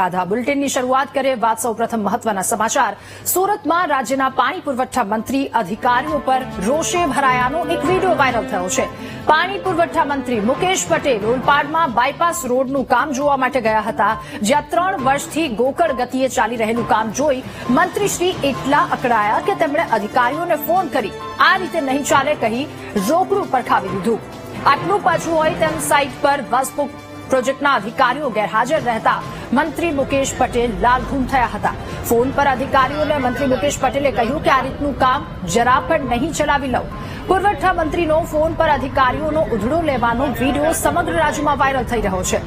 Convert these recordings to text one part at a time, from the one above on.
આધા બુલેટિનની શરૂઆત કરીએ વાત સૌપ્રથમ મહત્વના સમાચાર. સુરતમાં રાજ્યના પાણી પુરવઠા મંત્રી અધિકારીઓ પર રોષે ભરાયાનો એક વીડિયો વાયરલ થયો છે. પાણી પુરવઠા મંત્રી મુકેશ પટેલ ઓલપાડમાં બાયપાસ રોડનું કામ જોવા માટે ગયા હતા, જ્યાં ત્રણ વર્ષથી ગોકળ ગતિએ ચાલી રહેલું કામ જોઈ મંત્રીશ્રી એટલા અકળાયા કે તેમણે અધિકારીઓને ફોન કરી, આ રીતે નહીં ચાલે કહી રોકડું પરખાવી દીધું. આટલું પાછું હોય તેમ સાઇટ પર બસ પ્રોજેક્ટના અધિકારીઓ ગેરહાજર રહેતા મંત્રી મુકેશ પટેલ લાલઘૂમ થયા હતા. ફોન પર અધિકારીઓને મંત્રી મુકેશ પટેલે કહ્યું કે આ રીતનું કામ જરા પણ નહીં ચલાવી લઉં. પુરવઠા મંત્રીનો ફોન પર અધિકારીઓનો ઉધડો લેવાનો વીડિયો સમગ્ર રાજ્યમાં વાયરલ થઈ રહ્યો છે.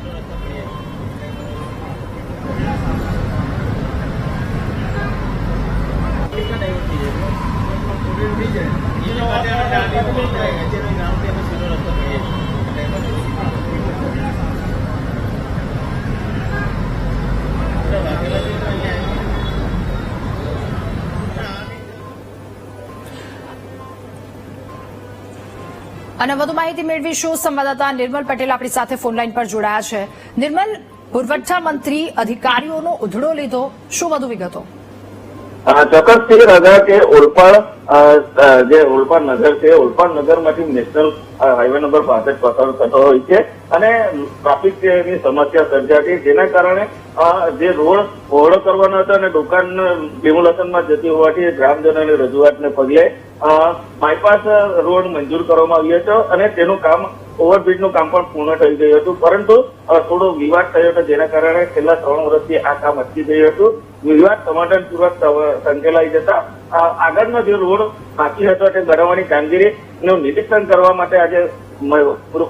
અને વધુ માહિતી મેળવીશું. સંવાદદાતા નિર્મલ પટેલ આપણી સાથે ફોનલાઈન પર જોડાયા છે. નિર્મલ, પુરવઠા મંત્રી અધિકારીઓનો ઉધડો લીધો. શું વધુ વિગતો? ચોક્કસથી રાજા કે ઓલપાડ જે ઓલપાડ નગર છે, ઓલપાડ નગરમાંથી નેશનલ હાઈવે નંબર બાસઠ પસાર થતો હોય છે અને ટ્રાફિકની સમસ્યા સર્જાતી. જેના કારણે જે રોડ પહોળો કરવાનો હતો અને દુકાન ડેમોલેશનમાં જતી હોવાથી ગ્રામજનોની રજૂઆતને પગલે બાયપાસ રોડ મંજૂર કરવામાં આવ્યો હતો અને તેનું કામ ઓવરબ્રિજનું કામ પણ પૂર્ણ થઈ ગયું હતું. પરંતુ થોડો વિવાદ થયો હતો જેના કારણે છેલ્લા ત્રણ વર્ષથી આ કામ અટકી ગયું હતું. વિવાદ સમાધાનપૂર્વક સંકેલાઈ જતા આગળનો જે રોડ બાકી હતો તે બનાવવાની કામગીરીનું નિરીક્ષણ કરવા માટે આજે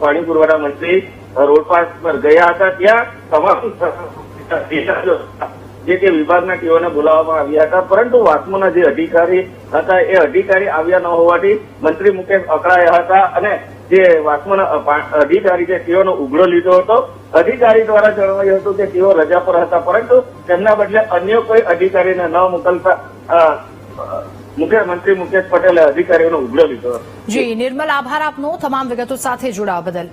પાણી પુરવઠા મંત્રી રોડ પાસ પર ગયા હતા. ત્યાં તમામ જે તે વિભાગના ટીઓને બોલાવવામાં આવ્યા હતા. પરંતુ વાસ્મોના જે અધિકારી હતા એ અધિકારી આવ્યા ન હોવાથી મંત્રી મુકેશ અકળાયા હતા અને જે વાસ્મોના અધિકારી છે તેઓનો ઉઘડો લીધો હતો, અધિકારી દ્વારા જણાવાયું હતું કે તેઓ રજા પર હતા, પરંતુ તેમના બદલે અન્ય કોઈ અધિકારીને ન મોકલતા મુખ્યમંત્રી મુકેશ પટેલે અધિકારીઓનો ઉઘડો લીધો હતો. જી, નિર્મલ, આભાર આપનો. તમામ વિગતો સાથે જોડાવા બદલ.